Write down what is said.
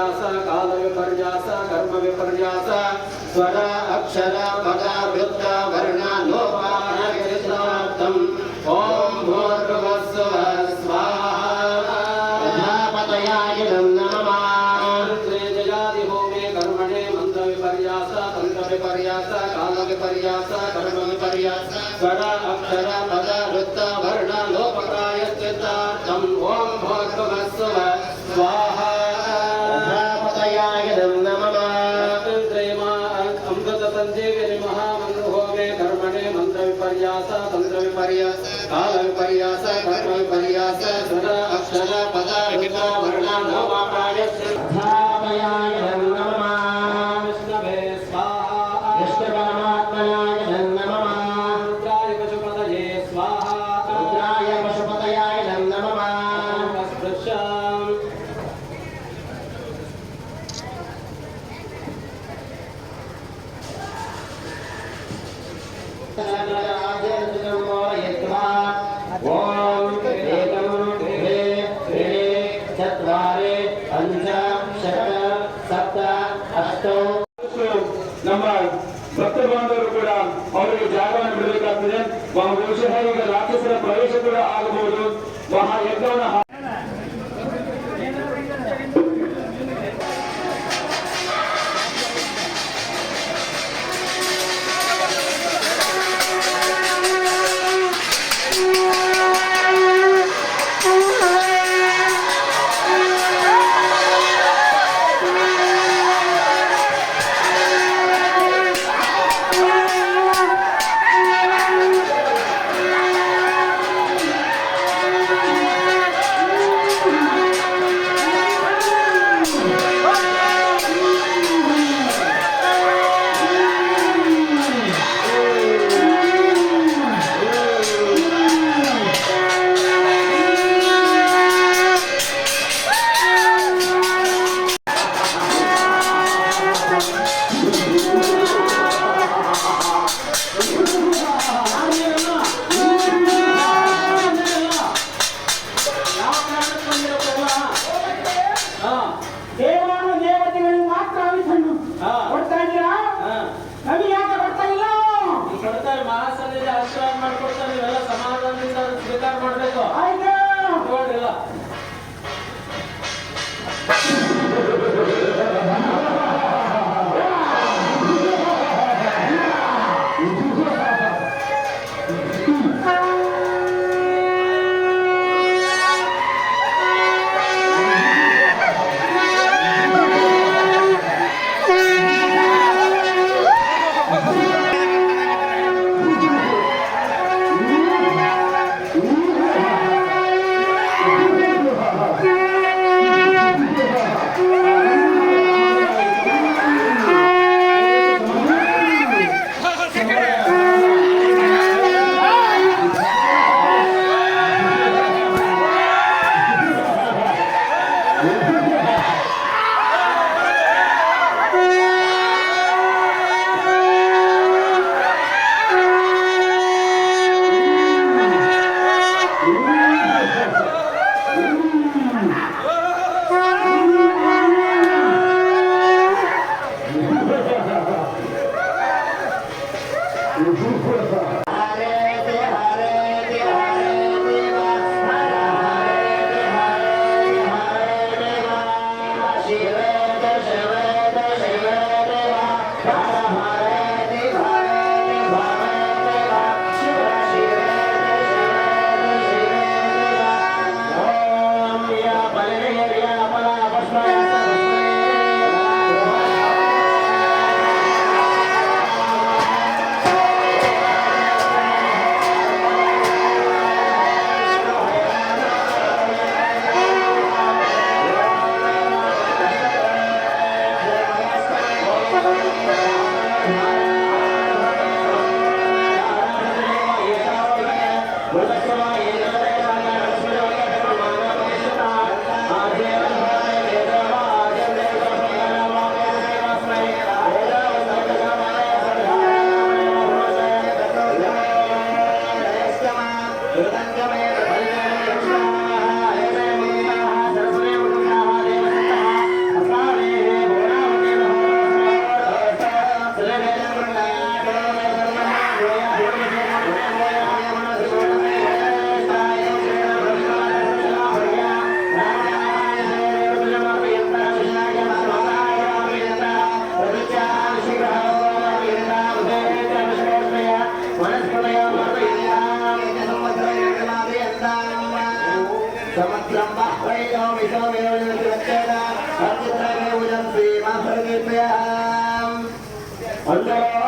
विपर्यास काल विपर्यास कर्म विपर्यास स्वरा अक्षरा पदा वृत्ता वर्णा लोपान ओम भूर्भुवस्व स्वाहा कर्मणे मंत्र विपर्यास तंत्र विपर्यास काल विपर्यास कर्म विपर्यास स्वरा अक्षरा पदा वृत्ता Adam আল Eu juro por essa Allah